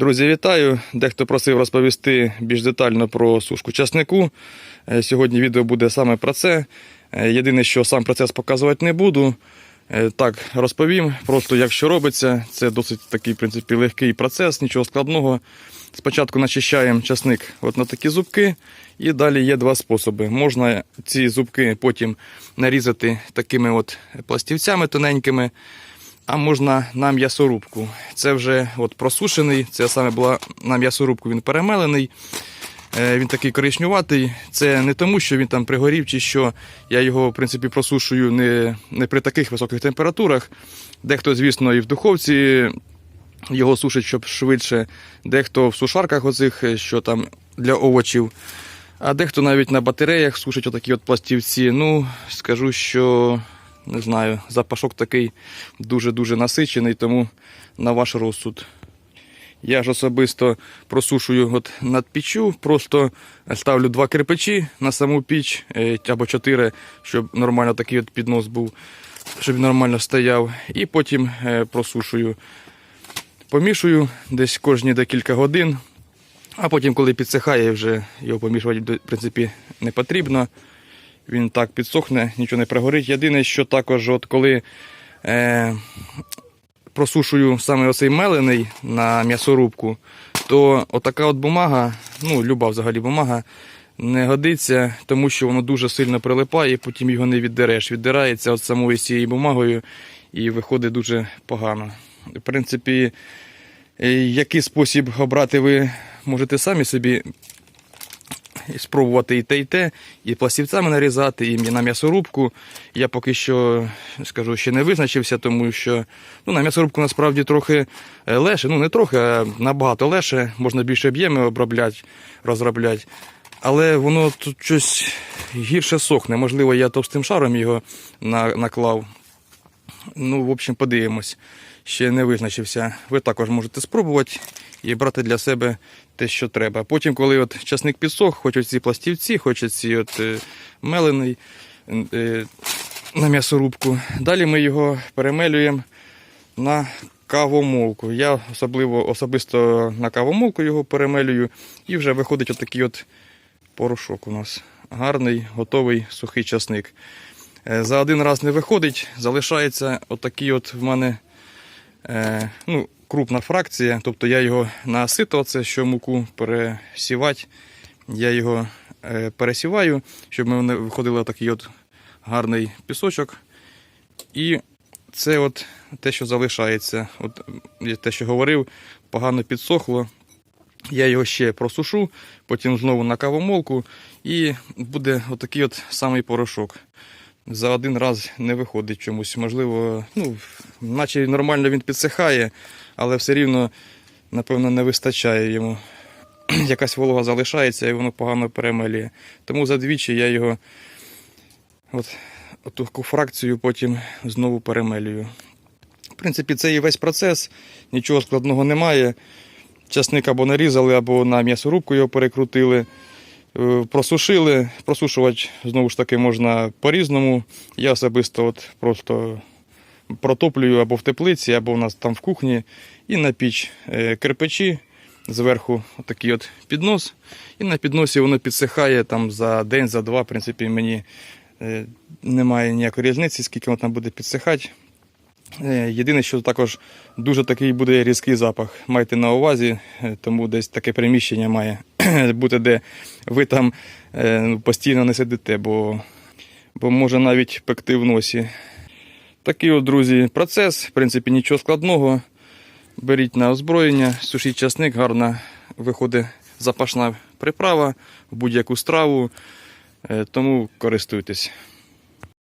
Друзі, вітаю! Дехто просив розповісти більш детально про сушку часнику. Е, Сьогодні відео буде саме про це. Е, Єдине, що сам процес показувати не буду. Е, Так, розповім. Просто як що робиться. Це досить такий, в принципі, легкий процес, нічого складного. Спочатку начищаємо часник от на такі зубки, і далі є два способи. Можна ці зубки потім нарізати такими от пластівцями тоненькими а можна на м'ясорубку. Це вже от просушений, це саме була на м'ясорубку, він перемелений. Е, Він такий коричнюватий. Це не тому, що він там пригорів, чи що я його, в принципі, просушую не, не при таких високих температурах. Дехто, звісно, і в духовці його сушить, щоб швидше. Дехто в сушарках оцих, е, що там для овочів. А дехто навіть на батареях сушить отакі от пластівці. Ну, скажу, що не знаю, запашок такий дуже-дуже насичений, тому на ваш розсуд. Я ж особисто просушую от над піччю, просто ставлю два кирпичі на саму піч е, або чотири, щоб нормально такий от піднос був, щоб нормально стояв. І потім е, просушую. Помішую десь кожні декілька годин. А потім, коли підсихає, вже його помішувати в принципі не потрібно. Він так підсохне, нічого не пригорить. Єдине, що також, от коли е, просушую саме оцей мелений на м'ясорубку, то отака от бумага, ну, люба взагалі бумага, не годиться, тому що воно дуже сильно прилипає, потім його не віддереш. Віддирається от самою цією бумагою і виходить дуже погано. В принципі, е, який спосіб обрати ви можете самі собі спробувати і те, і те, і пластівцями нарізати, і на м'ясорубку. Я поки що скажу, ще не визначився, тому що ну, на м'ясорубку насправді трохи е, легше, ну не трохи, а набагато легше, можна більше об'єми обробляти, розробляти. Але воно тут щось гірше сохне. Можливо, я товстим шаром його наклав. Ну, в общем, подивимось. Ще не визначився. Ви також можете спробувати і брати для себе те, що треба. Потім, коли от часник підсох, хоч оці пластівці, хоч оці от е, мелений е, на м'ясорубку. Далі ми його перемелюємо на кавомолку. Я особливо особисто на кавомолку його перемелюю, і вже виходить отакий от порошок у нас. Гарний, готовий сухий часник. Е, За один раз не виходить, залишається отакий от в мене е, ну, крупна фракція. Тобто я його на сито, це що муку пересівати, я його е, пересіваю, щоб в мене виходив такий от гарний пісочок. І це от те, що залишається. От те, що говорив, погано підсохло. Я його ще просушу, потім знову на кавомолку, і буде отакий от самий порошок. За один раз не виходить чомусь. Можливо, ну, наче нормально він підсихає, але все рівно, напевно, не вистачає йому. Якась волога залишається і воно погано перемелює. Тому задвічі я його от, от таку фракцію потім знову перемелюю. В принципі, це і весь процес, нічого складного немає. Часник або нарізали, або на м'ясорубку його перекрутили. Е, Просушили. Просушувати знову ж таки можна по-різному. Я особисто от просто протоплюю або в теплиці, або у нас там в кухні. І на піч е, кирпичі, зверху такий от піднос. І на підносі воно підсихає там за день, за два. В принципі, мені е, немає ніякої різниці, скільки воно там буде підсихати. Єдине, що також дуже такий буде різкий запах. Майте на увазі, тому десь таке приміщення має бути, де ви там е, постійно не сидите, бо, бо може навіть пекти в носі. Такий от, друзі, процес. В принципі, нічого складного. Беріть на озброєння, сушіть часник, гарно виходить запашна приправа в будь-яку страву. Е, Тому користуйтесь.